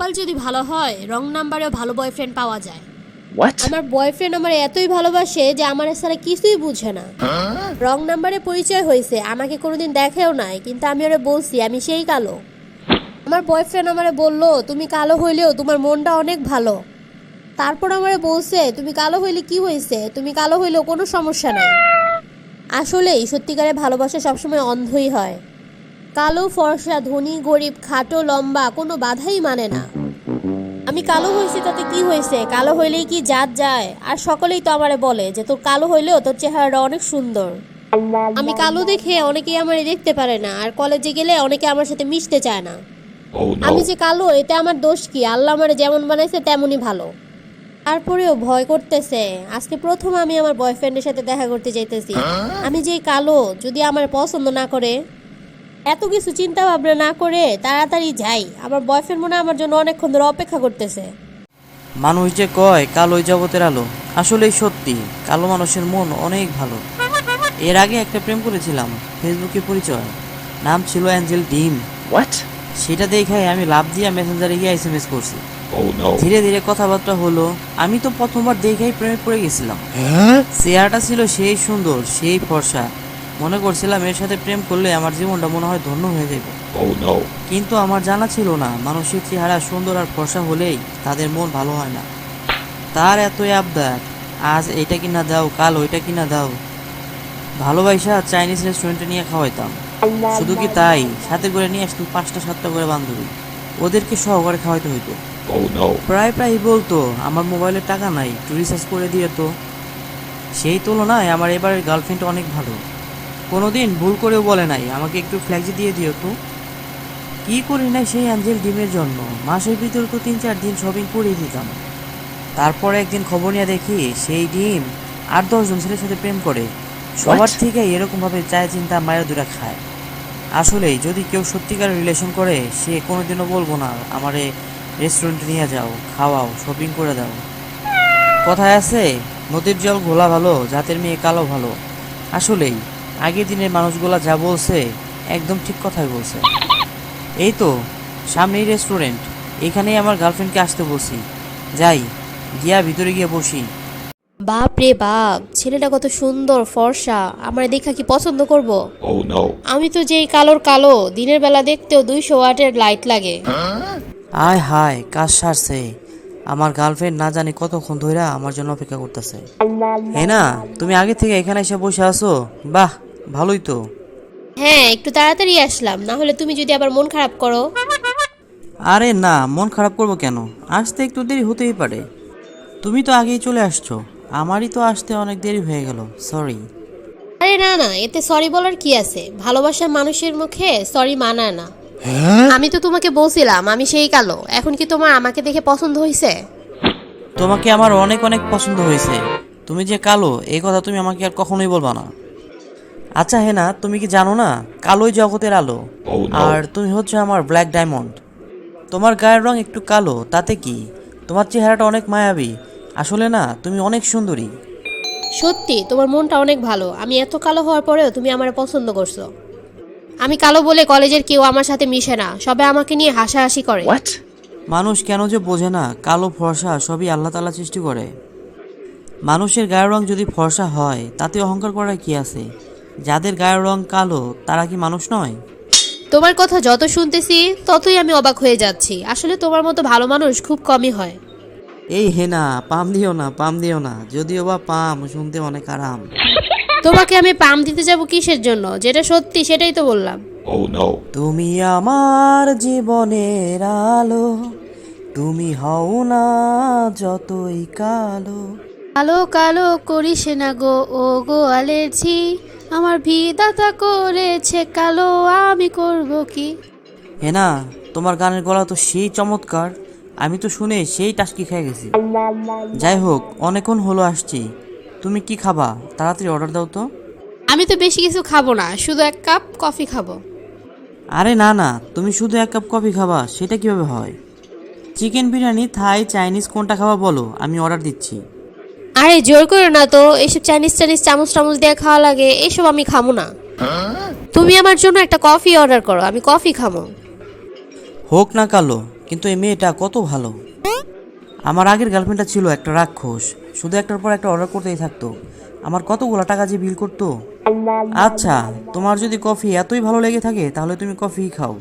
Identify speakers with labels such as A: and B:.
A: কপাল যদি ভালো হয় রং নাম্বারেও ভালো বয়ফ্রেন্ড পাওয়া যায়। আমার বয়ফ্রেন্ড আমার এতই ভালোবাসে যে আমার ছাড়া কিছুই বুঝে না। রং নাম্বারে পরিচয় হয়েছে আমাকে কোনোদিন দেখেও নাই কিন্তু আমি ওরে বলছি আমি সেই কালো। আমার বয়ফ্রেন্ড আমারে বলল তুমি কালো হইলেও তোমার মনটা অনেক ভালো। তারপর আমারে বলছে তুমি কালো হইলে কি হয়েছে? তুমি কালো হইলেও কোনো সমস্যা নাই। আসলেই সত্যিকারের ভালোবাসা সবসময় অন্ধই হয়। কালো ফর্সা ধনী গরিব খাটো লম্বা কোনো বাধাই মানে না। আমি কালো হয়েছি তাতে কি হয়েছে? কালো হইলেই কি জাত যায়? আর সকলেই তো আমারে বলে যে তোর কালো হইলেও তোর চেহারাটা অনেক সুন্দর। আমি কালো দেখে অনেকেই আমারে দেখতে পারে না আর কলেজে গেলে অনেকে আমার সাথে মিশতে চায় না।
B: Oh
A: আমি যে কালো এতে আমার দোষ কি? আল্লাহ আমারে যেমন বানাইছে তেমনই ভালো। তারপরেও ভয় করতেছে। আজকে প্রথম আমি আমার বয়ফ্রেন্ডের সাথে দেখা করতে যাইতেছি। আমি যে কালো যদি আমার পছন্দ না করে এত কিছু চিন্তা ভাবনা না করে তাড়াতাড়ি যাই। আমার বয়ফ্রেন্ড মনে আমার জন্য অনেকক্ষণ ধরে অপেক্ষা করতেছে।
C: মানুষ যে কয় কালোই জগতের আলো। আসলেই সত্যি কালো মানুষের মন অনেক ভালো। এর আগে একটা প্রেম করেছিলাম ফেসবুকে পরিচয়। নাম ছিল অ্যাঞ্জেল ডিম।
B: What?
C: সেটা দেখে আমি লাভ দিয়ে মেসেঞ্জারে গিয়ে এস এম এস করছি।
B: Oh
C: ধীরে ধীরে কথাবার্তা হলো আমি তো প্রথমবার দেখেই প্রেমে পড়ে গেছিলাম।
B: Huh?
C: চেহারাটা ছিল সেই সুন্দর সেই ফর্সা। মনে করছিলাম এর সাথে প্রেম করলে আমার জীবনটা মনে হয় ধন্য হয়ে যাবে।
B: Oh
C: কিন্তু আমার জানা ছিল না মানুষের চেহারা সুন্দর আর ফর্সা হলেই তাদের মন ভালো হয় না। তার এতই আবদার আজ এটা কিনা দাও কাল ওইটা কিনা দাও। ভালোবাসা চাইনিজ রেস্টুরেন্টে নিয়ে খাওয়াইতাম। শুধু কি তাই? সাথে করে নিয়ে আসতো পাঁচটা সাতটা করে বান্ধবী। ওদেরকে সহকারে খাওয়াইতে হইতো।
B: Oh
C: প্রায় প্রায় বলতো আমার মোবাইলে টাকা নাই টু রিচার্জ করে দিয়ে তো। সেই তুলনায় আমার এবারের গার্লফ্রেন্ড অনেক ভালো। কোনোদিন ভুল করেও বলে নাই। আমাকে একটু ফ্ল্যাক্সি দিয়ে দিও তো। কি করি নাই সেই অ্যাঞ্জেল ডিমের জন্য? মাসের ভিতর তো তিন চার দিন শপিং করেই দিতাম। তারপরে একদিন খবর নিয়ে দেখি সেই ডিম আট দশজন ছেলের সাথে প্রেম করে। সবার থেকে এরকমভাবে চায় চিন্তা মায়ের দুরা খায়। আসলে যদি কেউ সত্যিকার রিলেশন করে সে কোনোদিনও বলব না আমারে রেস্টুরেন্টে নিয়ে যাও খাওয়াও শপিং করে দাও। কথায় আছে নদীর জল ঘোলা ভালো জাতের মেয়ে কালো ভালো। আসলেই আগের দিনের মানুষগুলা যা বলছে একদম ঠিক কথাই বলছে। এই তো সামনেই রেস্টুরেন্ট এখানেই আমার গার্লফ্রেন্ডকে আসতে বলছি। যাই গিয়া ভিতরে গিয়ে বসি।
A: বাপ রে বাপ ছেলেটা কত সুন্দর ফর্সা আমার দেখা কি পছন্দ করব?
B: Oh.
A: আমি তো যেই কালোর কালো দিনের বেলা দেখতেও দুইশো ওয়াটের লাইট লাগে।
C: আয় হায় কাজ সারছে। আমার গার্লফ্রেন্ড না জানি কতক্ষণ ধরে আমার জন্য অপেক্ষা করতেছে। হ্যাঁ না তুমি আগে থেকে এখানে এসে বসে আছো? বাহ ভালোই তো।
A: হ্যাঁ একটু তাড়াতাড়ি আসলাম না হলে তুমি যদি আবার মন খারাপ করো।
C: আরে না মন খারাপ করব কেন? আসতে একটু দেরি হতেই পারে। তুমি তো আগেই চলে আসছো। আমারই তো আসতে অনেক দেরি হয়ে গেল সরি
A: আরে না না এতে সরি বলার কি আছে? ভালোবাসার মানুষের মুখে সরি মানায় না। আমি তো তোমাকে বলছিলাম আমি সেই কালো। এখন কি তোমার আমাকে দেখে পছন্দ হয়েছে
C: তোমাকে আমার অনেক অনেক পছন্দ হয়েছে। তুমি যে কালো এই কথা তুমি আমাকে আর কখনোই বলবা না। আচ্ছা হেনা তুমি কি জানো না কালোই জগতের আলো?
B: Oh
C: আর তুমি হচ্ছে আমার ব্ল্যাক ডায়মন্ড তোমার গায়ের রং একটু কালো তাতে কি? তোমার চেহারাটা অনেক মায়াবী। আসলে না তুমি অনেক সুন্দরী।
A: সত্যি তোমার মনটা অনেক ভালো। আমি এত কালো হওয়ার পরেও তুমি আমার পছন্দ করছ। আমি কালো বলে কলেজের কেউ আমার সাথে মিশে না সবাই আমাকে নিয়ে হাসাহাসি করে?
C: মানুষ কেন যে বোঝে না কালো ফর্সা সবই আল্লাহ তালা সৃষ্টি করে। মানুষের গায়ের রং যদি ফর্সা হয় তাতে অহংকার করার কি আছে? যাদের গায়ের রং কালো তারা কি মানুষ নয়?
A: তোমার কথা যত শুনতেছি ততই আমি অবাক হয়ে যাচ্ছি। আসলে তোমার মতো ভালো মানুষ খুব কমই হয়।
C: এই হেনা পাম দিও না পাম দিও না। যদিও বা পাম শুনতে অনেক আরাম।
A: তোমাকে আমি পাম দিতে যাব কিসের জন্য? যেটা সত্যি সেটাই তো বললাম।
B: Oh no.
C: তুমি আমার জীবনের আলো তুমি হও না যতই কালো।
A: কালো কালো করিস না গো ও গো আলেছি আমার ভিদাতা করেছে কালো আমি করব কি?
C: হেনা তোমার গানের গলা তো সেই চমৎকার আমি তো শুনে সেই টাস্কি খেয়ে গেছি। যাই হোক অনেকক্ষণ হলো আসছি। তুমি কি খাবা? তাড়াতাড়ি অর্ডার দাও তো।
A: আমি তো বেশি কিছু খাব না শুধু এক কাপ কফি খাব।
C: আরে না না তুমি শুধু এক কাপ কফি খাবা সেটা কীভাবে হয়? চিকেন বিরিয়ানি থাই চাইনিজ কোনটা খাবা বলো আমি অর্ডার দিচ্ছি।
A: আরে, জোর করে না তো এইসব চাইনিজ চাইনিজ চামচ টামচ দিয়ে খাওয়া লাগে এইসব আমি খাব না। তুমি আমার জন্য একটা কফি অর্ডার করো, আমি কফি খাব।
C: হোক না কালো, কিন্তু এই মেয়েটা কত ভালো। আমার আগের গার্লফ্রেন্ডটা ছিল একটা রাক্ষস, শুধু একটার পর একটা অর্ডার করতেই থাকতো। আমার কতগুলো টাকা যে বিল করতো? আচ্ছা তোমার যদি কফি এতই ভালো লেগে থাকে, তাহলে তুমি কফি খাও।